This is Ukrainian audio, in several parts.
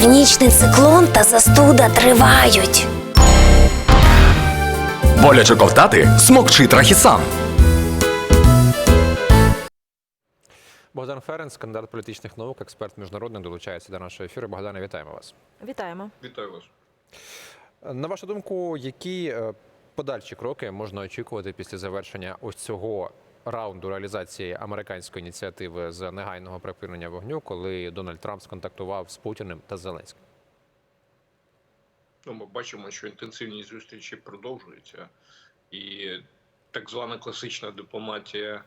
Північний циклон та застуда тривають. Боляче ковтати смокчи трахісан. Богдан Ференц, кандидат політичних наук, експерт міжнародний, долучається до нашого ефіру. Богдане, вітаємо вас. Вітаємо. Вітаю вас. На вашу думку, які е, подальші кроки можна очікувати після завершення ось цього раунду реалізації американської ініціативи з негайного припинення вогню, коли Дональд Трамп сконтактував з Путіним та Зеленським? Ну, ми бачимо, що інтенсивні зустрічі продовжуються, і так звана класична дипломатія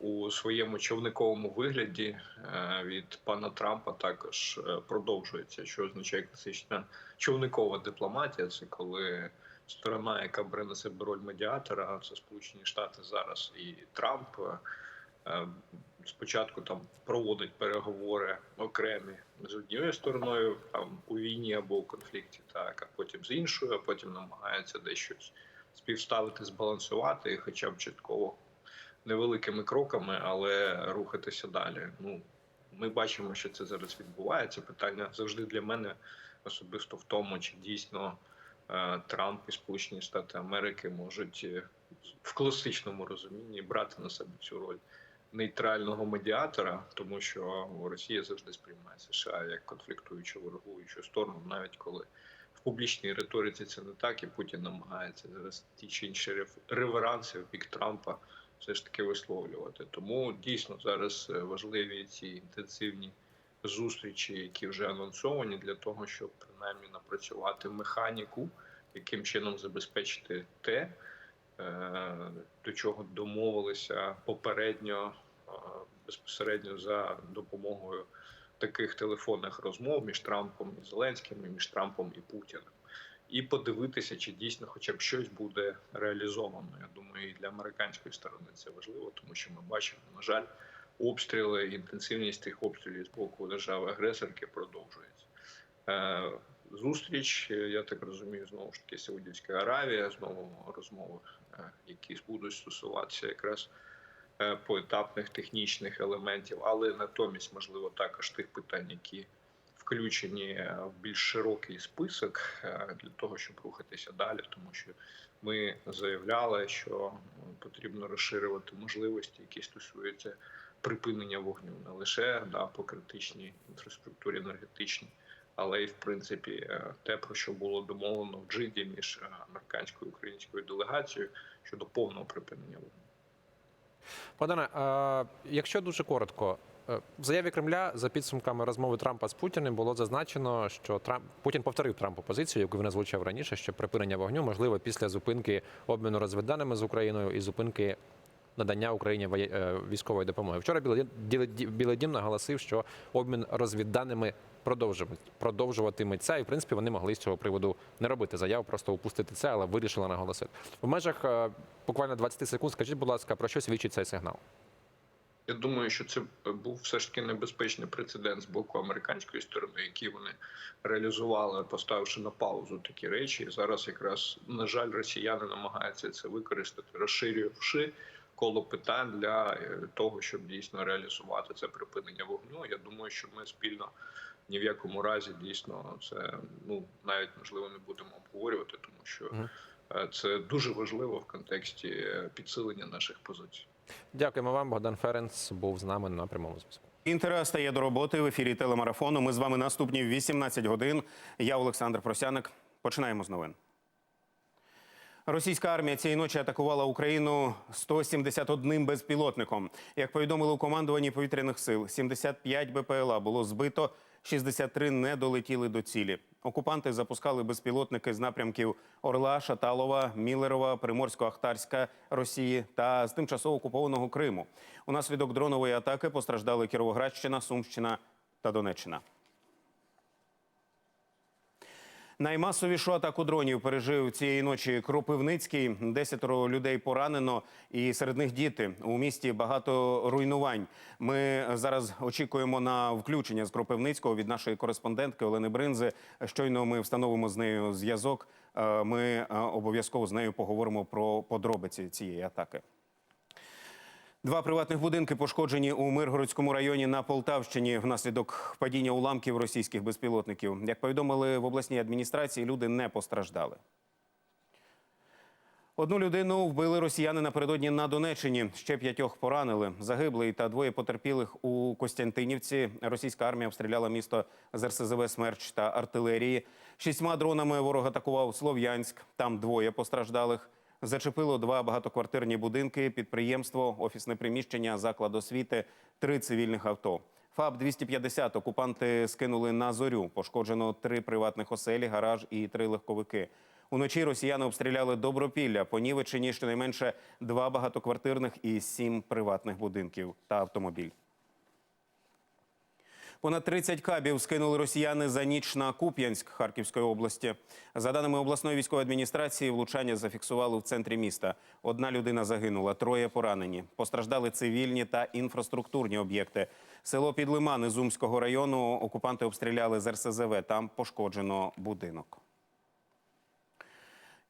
у своєму човниковому вигляді е, від пана Трампа також е, продовжується. Що означає класична човникова дипломатія? Це коли сторона, яка бере на себе роль медіатора, це Сполучені Штати зараз і Трамп. е, Спочатку там проводить переговори окремі з однією стороною там у війні або у конфлікті, так а потім з іншою, а потім намагається десь щось співставити, збалансувати, хоча б частково невеликими кроками, але рухатися далі. Ну ми бачимо, що це зараз відбувається. Питання завжди для мене особисто в тому, чи дійсно Трамп і Сполучені Штати Америки можуть е, в класичному розумінні брати на себе цю роль нейтрального медіатора, тому що Росія завжди сприймає США як конфліктуючу ворогуючу сторону, навіть коли в публічній риториці це не так, і Путін намагається зараз ті чи інші реверанси в бік Трампа все ж таки висловлювати. Тому дійсно зараз е, важливі ці інтенсивні зустрічі, які вже анонсовані, для того, щоб принаймні напрацювати механіку, яким чином забезпечити те, е, до чого домовилися попередньо е, безпосередньо за допомогою таких телефонних розмов між Трампом і Зеленським, між Трампом і Путіним. І подивитися, чи дійсно хоча б щось буде реалізовано. Я думаю, і для американської сторони це важливо, тому що ми бачимо, на жаль, обстріли, інтенсивність тих обстрілів з боку держави-агресорки продовжується. Е, Зустріч, я так розумію, знову ж таки Саудівська Аравія, знову розмови, е, які будуть стосуватися якраз е, поетапних технічних елементів, але натомість, можливо, також тих питань, які включені в більш широкий список для того, щоб рухатися далі, тому що ми заявляли, що потрібно розширювати можливості, які стосуються припинення вогню, не лише да, по критичній інфраструктурі енергетичній, але й в принципі е, те, про що було домовлено в Джиді між е, американською і українською делегацією щодо повного припинення вогню. Богдане, якщо дуже коротко, е, в заяві Кремля за підсумками розмови Трампа з Путіним було зазначено, що Трамп Путін повторив Трампу позицію, яку він озвучив раніше, що припинення вогню можливо після зупинки обміну розвідданими з Україною і зупинки надання Україні е, військової допомоги. Вчора Білий Дім- наголосив, що обмін розвідданими продовжуватиме- продовжуватиметься, і в принципі вони могли з цього приводу не робити заяву, просто упустити це, але вирішили наголосити. В межах е, буквально 20 секунд. Скажіть, будь ласка, про що свідчить цей сигнал? Я думаю, що це був все ж таки небезпечний прецедент з боку американської сторони, який вони реалізували, поставивши на паузу такі речі. І зараз якраз на жаль, росіяни намагаються це використати, розширювавши коло питань для е, того, щоб дійсно реалізувати це припинення вогню. Я думаю, що ми спільно ні в якому разі дійсно це ну навіть можливо не будемо обговорювати, тому що е, це дуже важливо в контексті е, підсилення наших позицій. Дякуємо вам. Богдан Ференц був з нами на прямому зв'язку. Інтера стає до роботи в ефірі телемарафону. Ми з вами наступні в 18 годин. Я Олександр Просяник. Починаємо з новин. Російська армія цієї ночі атакувала Україну 171 безпілотником. Як повідомили у командуванні повітряних сил, 75 БПЛА було збито, 63 не долетіли до цілі. Окупанти запускали безпілотники з напрямків Орла, Шаталова, Мілерова, Приморсько-Ахтарська Росії та з тимчасово окупованого Криму. Унаслідок дронової атаки постраждали Кіровоградщина, Сумщина та Донеччина. Наймасовішу атаку дронів пережив цієї ночі Кропивницький. Десятеро людей поранено, і серед них діти. У місті багато руйнувань. Ми зараз очікуємо на включення з Кропивницького від нашої кореспондентки Олени Бринзи. Щойно ми встановимо з нею зв'язок. Е, Ми е, обов'язково з нею поговоримо про подробиці цієї атаки. Два приватних будинки пошкоджені у Миргородському районі на Полтавщині внаслідок падіння уламків російських безпілотників. Як повідомили в обласній адміністрації, люди не постраждали. Одну людину вбили росіяни напередодні на Донеччині. Ще п'ятьох поранили. Загиблий та двоє потерпілих у Костянтинівці. Російська армія обстріляла місто з РСЗВ «Смерч» та артилерії. Шістьма дронами ворог атакував Слов'янськ. Там двоє постраждалих. Зачепило два багатоквартирні будинки, підприємство, офісне приміщення, заклад освіти, три цивільних авто. ФАБ-250 окупанти скинули на зорю. Пошкоджено три приватних оселі, гараж і три легковики. Уночі росіяни обстріляли Добропілля, Понівеччині щонайменше два багатоквартирних і сім приватних будинків та автомобіль. Понад 30 кабів скинули росіяни за ніч на Куп'янськ Харківської області. За даними обласної військової адміністрації, влучання зафіксували в центрі міста. Одна людина загинула, троє поранені. Постраждали цивільні та інфраструктурні об'єкти. Село Підлимани Зумського району окупанти обстріляли з РСЗВ. Там пошкоджено будинок.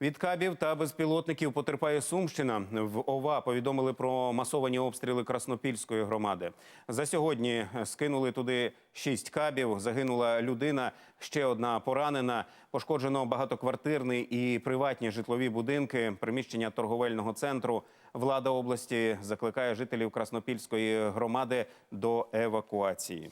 Від кабів та безпілотників потерпає Сумщина. В ОВА повідомили про масовані обстріли Краснопільської громади. За сьогодні скинули туди шість кабів. Загинула людина, ще одна поранена. Пошкоджено багатоквартирний і приватні житлові будинки, приміщення торговельного центру. Влада області закликає жителів Краснопільської громади до евакуації.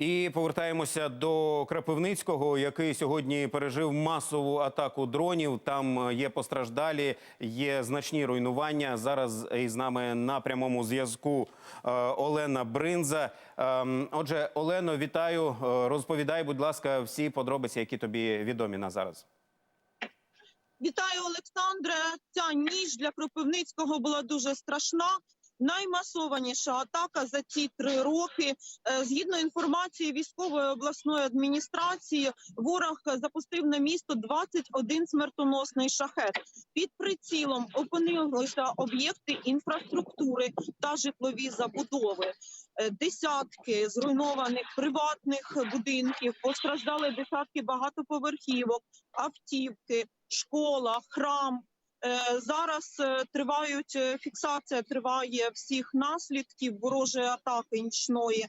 І повертаємося до Крапивницького, який сьогодні пережив масову атаку дронів. Там є постраждалі, є значні руйнування. Зараз із нами на прямому зв'язку е, Олена Бринза. Ем, Отже, Олено, вітаю. Е, Розповідай, будь ласка, всі подробиці, які тобі відомі на зараз. Вітаю, Олександре. Ця ніч для Кропивницького була дуже страшна. Наймасованіша атака за ці три роки. Е, Згідно інформації військової обласної адміністрації, ворог запустив на місто 21 смертоносний шахет. Під прицілом опинилися об'єкти інфраструктури та житлові забудови. Е, Десятки зруйнованих приватних будинків, постраждали десятки багатоповерхівок, автівки, школа, храм. Е, Зараз е, тривають е, фіксація триває всіх наслідків ворожої атаки нічної.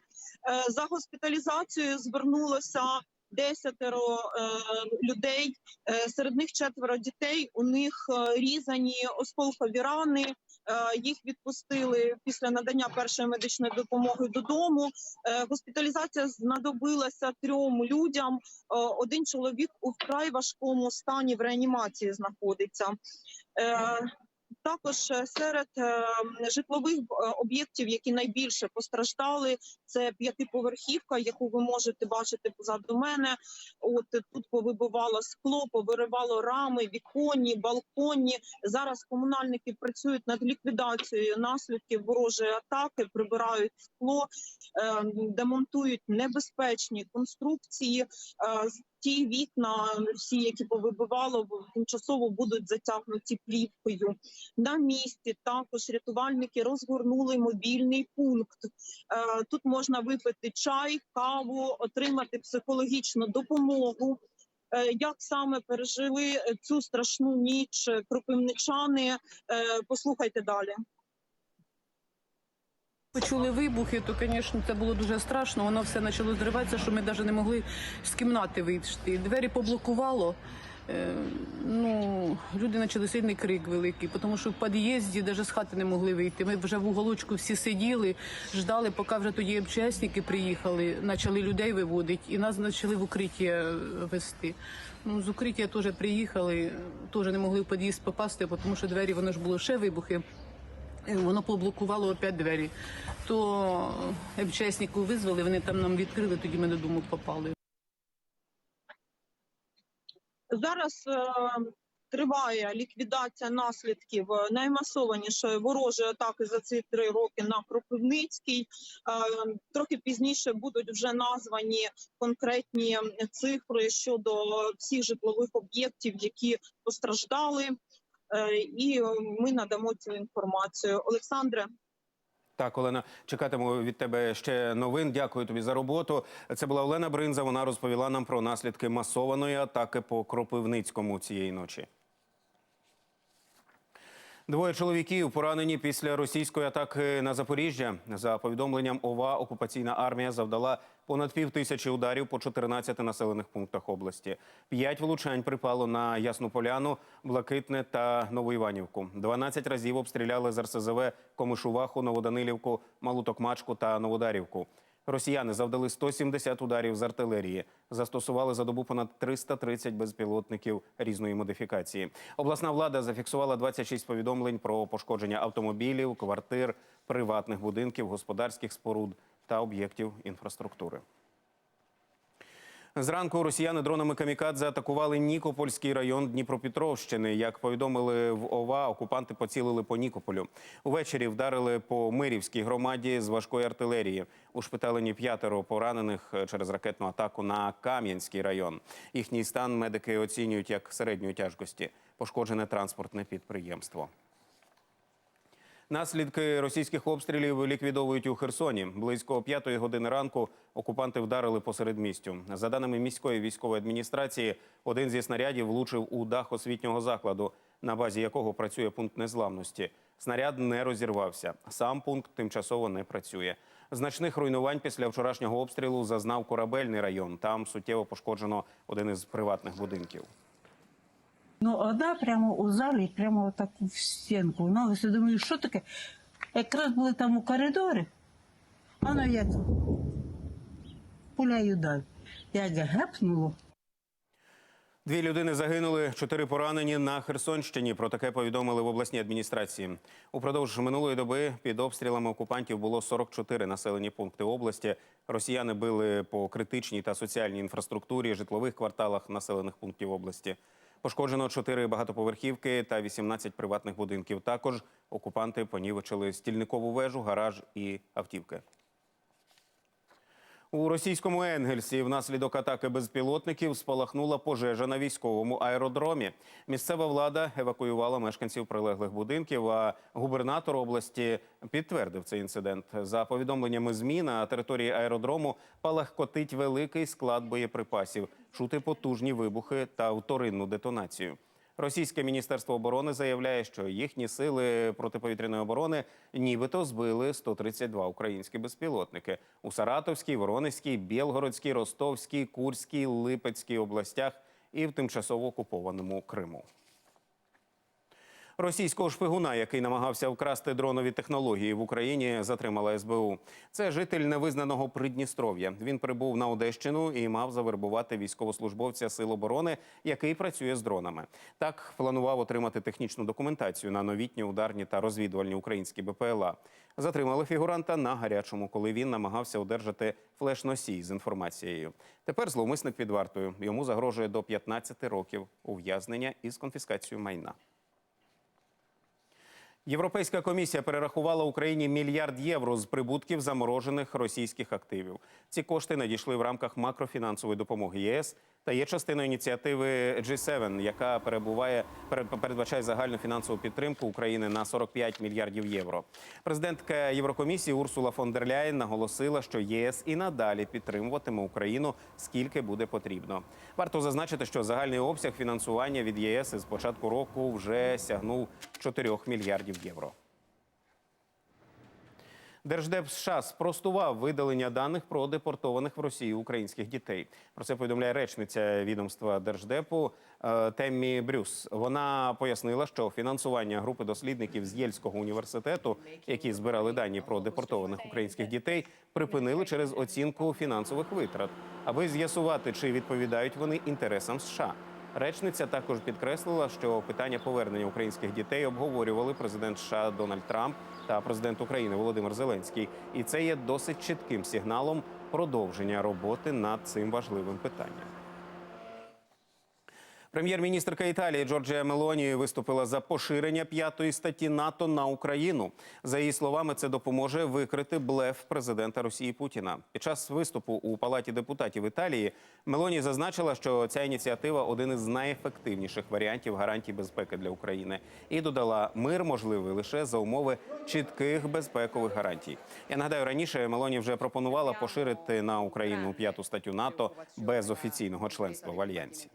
За госпіталізацією звернулося десятеро е, людей. Е, Серед них четверо дітей. У них е, різані осколкові рани. Їх відпустили після надання першої медичної допомоги додому. Госпіталізація знадобилася трьом людям. Один чоловік у вкрай важкому стані в реанімації знаходиться. Також е, серед е, житлових е, об'єктів, які найбільше постраждали, це п'ятиповерхівка, яку ви можете бачити позаду мене. От тут повибивало скло, повиривало рами, віконні, балконні. Зараз комунальники працюють над ліквідацією наслідків ворожої атаки, прибирають скло, е, демонтують небезпечні конструкції. Ті вікна, всі, які повибивало, тимчасово будуть затягнуті плівкою. На місці також рятувальники розгорнули мобільний пункт. Е, Тут можна випити чай, каву, отримати психологічну допомогу. Е, Як саме пережили цю страшну ніч кропивничани? Е, Послухайте далі. Почули вибухи, то, звісно, це було дуже страшно. Воно все почало зриватися, що ми навіть не могли з кімнати вийти. Двері поблокувало. Е, Ну, люди почали сильний крик великий, тому що в під'їзді навіть з хати не могли вийти. Ми вже в уголочку всі сиділи, ждали, поки вже тоді МЧСники приїхали, почали людей виводити і нас почали в укриття вести. Ну, з укриття теж приїхали, теж не могли в під'їзд попасти, тому що двері, воно ж було ще вибухи. Е, Воно поблокувало опять двері. То МЧСнику визвали, вони там нам відкрили, тоді ми додому попали. Зараз е, триває ліквідація наслідків е, наймасованішої ворожої атаки за ці три роки на Кропивницький. Е, трохи пізніше будуть вже названі конкретні цифри щодо всіх житлових об'єктів, які постраждали. Е, і е, ми надамо цю інформацію. Олександре. Так, Олена, чекатиму від тебе ще новин. Дякую тобі за роботу. Це була Олена Бринза. Вона розповіла нам про наслідки масованої атаки по Кропивницькому цієї ночі. Двоє чоловіків поранені після російської атаки на Запоріжжя. За повідомленням ОВА, окупаційна армія завдала понад пів тисячі ударів по 14 населених пунктах області. П'ять влучань припало на Ясну Поляну, Блакитне та Новоіванівку. 12 разів обстріляли з РСЗВ Комишуваху, Новоданилівку, Малу Токмачку та Новодарівку. Росіяни завдали 170 ударів з артилерії. Застосували за добу понад 330 безпілотників різної модифікації. Обласна влада зафіксувала 26 повідомлень про пошкодження автомобілів, квартир, приватних будинків, господарських споруд та об'єктів інфраструктури. Зранку росіяни дронами камікадзе атакували Нікопольський район Дніпропетровщини. Як повідомили в ОВА, окупанти поцілили по Нікополю. Увечері вдарили по Мирівській громаді з важкої артилерії. Ушпиталені п'ятеро поранених через ракетну атаку на Кам'янський район. Їхній стан медики оцінюють як середньої тяжкості. Пошкоджене транспортне підприємство. Наслідки російських обстрілів ліквідовують у Херсоні. Близько п'ятої години ранку окупанти вдарили посеред містю. За даними міської військової адміністрації, один зі снарядів влучив у дах освітнього закладу, на базі якого працює пункт незламності. Снаряд не розірвався. Сам пункт тимчасово не працює. Значних руйнувань після вчорашнього обстрілу зазнав корабельний район. Там суттєво пошкоджено один із приватних будинків. Ну, одна прямо у залі, прямо отак в стінку. Ну, я думаю, що таке? Якраз були там у коридорі. Ну як пуляю далі. Як гепнуло. Дві людини загинули, чотири поранені на Херсонщині. Про таке повідомили в обласній адміністрації. Упродовж минулої доби під обстрілами окупантів було 44 населені пункти області. Росіяни били по критичній та соціальній інфраструктурі, житлових кварталах населених пунктів області. Пошкоджено чотири багатоповерхівки та 18 приватних будинків. Також окупанти понівечили стільникову вежу, гараж і автівки. У російському Енгельсі внаслідок атаки безпілотників спалахнула пожежа на військовому аеродромі. Місцева влада евакуювала мешканців прилеглих будинків. А губернатор області підтвердив цей інцидент. За повідомленнями ЗМІ на території аеродрому палахкотить великий склад боєприпасів, чути потужні вибухи та вторинну детонацію. Російське міністерство оборони заявляє, що їхні сили протиповітряної оборони нібито збили 132 українські безпілотники у Саратовській, Воронезькій, Білгородській, Ростовській, Курській, Липецькій областях і в тимчасово окупованому Криму. Російського шпигуна, який намагався вкрасти дронові технології в Україні, затримала СБУ. Це житель невизнаного Придністров'я. Він прибув на Одещину і мав завербувати військовослужбовця Сил оборони, який працює з дронами. Так планував отримати технічну документацію на новітні ударні та розвідувальні українські БПЛА. Затримали фігуранта на гарячому, коли він намагався одержати флеш-носій з інформацією. Тепер зловмисник під вартою. Йому загрожує до 15 років ув'язнення із конфіскацією майна. Європейська комісія перерахувала Україні мільярд євро з прибутків заморожених російських активів. Ці кошти надійшли в рамках макрофінансової допомоги єС та є частиною ініціативи G7, яка перебуває перед- передбачає загальну фінансову підтримку України на 45 мільярдів євро. Президентка Єврокомісії Урсула фон дер Ляєн наголосила, що ЄС і надалі підтримуватиме Україну скільки буде потрібно. Варто зазначити, що загальний обсяг фінансування від ЄС із початку року вже сягнув 4 мільярдів євро. Держдеп США спростував видалення даних про депортованих в Росію українських дітей. Про це повідомляє речниця відомства Держдепу е, Теммі Брюс. Вона пояснила, що фінансування групи дослідників з Єльського університету, які збирали дані про депортованих українських дітей, припинили через оцінку фінансових витрат, аби з'ясувати, чи відповідають вони інтересам США. Речниця також підкреслила, що питання повернення українських дітей обговорювали президент США Дональд Трамп та президент України Володимир Зеленський, і це є досить чітким сигналом продовження роботи над цим важливим питанням. Прем'єр-міністрка Італії Джорджія Мелоні виступила за поширення п'ятої статті НАТО на Україну. За її словами, це допоможе викрити блеф президента Росії Путіна. Під час виступу у палаті депутатів Італії Мелоні зазначила, що ця ініціатива один із найефективніших варіантів гарантій безпеки для України, і додала, мир можливий лише за умови чітких безпекових гарантій. Я нагадаю, раніше Мелоні вже пропонувала поширити на Україну п'яту статтю НАТО без офіційного членства в альянсі.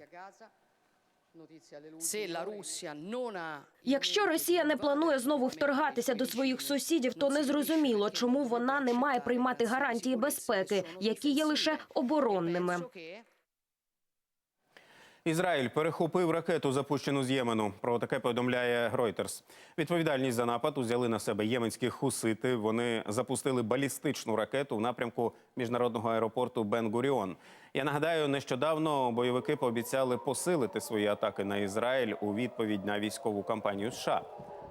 Якщо Росія не планує знову вторгатися до своїх сусідів, то незрозуміло, чому вона не має приймати гарантії безпеки, які є лише оборонними. Ізраїль перехопив ракету, запущену з Ємену. Про таке повідомляє Reuters. Відповідальність за напад узяли на себе єменські хусити. Вони запустили балістичну ракету в напрямку міжнародного аеропорту Бен-Гуріон. Я нагадаю, нещодавно бойовики пообіцяли посилити свої атаки на Ізраїль у відповідь на військову кампанію США.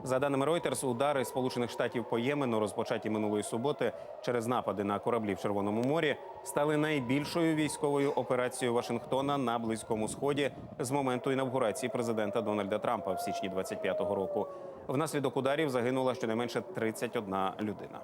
За даними Reuters, удари Сполучених Штатів по Ємену, розпочаті минулої суботи через напади на кораблі в Червоному морі, стали найбільшою військовою операцією Вашингтона на Близькому Сході з моменту інавгурації президента Дональда Трампа в січні 25-го року. Внаслідок ударів загинула щонайменше 31 людина.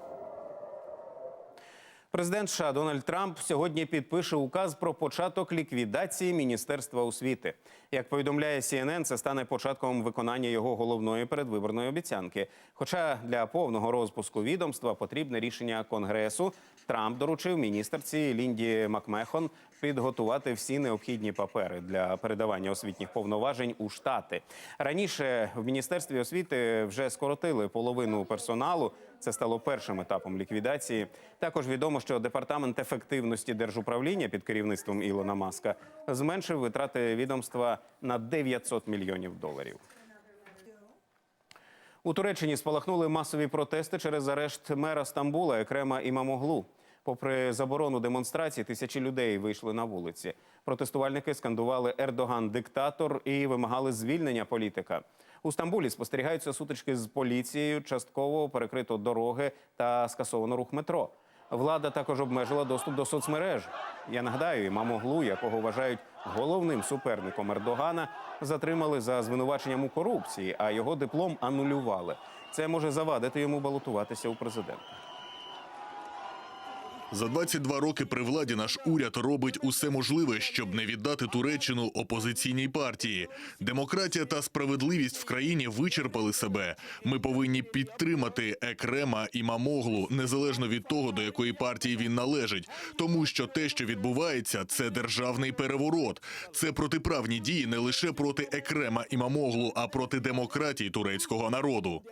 Президент США Дональд Трамп сьогодні підпише указ про початок ліквідації Міністерства освіти. Як повідомляє CNN, це стане початком виконання його головної передвиборної обіцянки. Хоча для повного розпуску відомства потрібне рішення Конгресу, Трамп доручив міністерці Лінді Макмехон підготувати всі необхідні папери для передавання освітніх повноважень у штати. Раніше в міністерстві освіти вже скоротили половину персоналу. Це стало першим етапом ліквідації. Також відомо, що департамент ефективності держуправління під керівництвом Ілона Маска зменшив витрати відомства на 900 мільйонів доларів. У Туреччині спалахнули масові протести через арешт мера Стамбула Екрема Імамоглу. Попри заборону демонстрацій, тисячі людей вийшли на вулиці. Протестувальники скандували Ердоган диктатор і вимагали звільнення політика. У Стамбулі спостерігаються сутички з поліцією, частково перекрито дороги та скасовано рух метро. Влада також обмежила доступ до соцмереж. Я нагадаю, Імамоглу, якого вважають головним суперником Ердогана, затримали за звинуваченням у корупції, а його диплом анулювали. Це може завадити йому балотуватися у президенти. За 22 роки при владі наш уряд робить усе можливе, щоб не віддати Туреччину опозиційній партії. Демократія та справедливість в країні вичерпали себе. Ми повинні підтримати Екрема і Мамоглу, незалежно від того, до якої партії він належить, тому що те, що відбувається, це державний переворот. Це протиправні дії не лише проти Екрема і Мамоглу, а проти демократії турецького народу.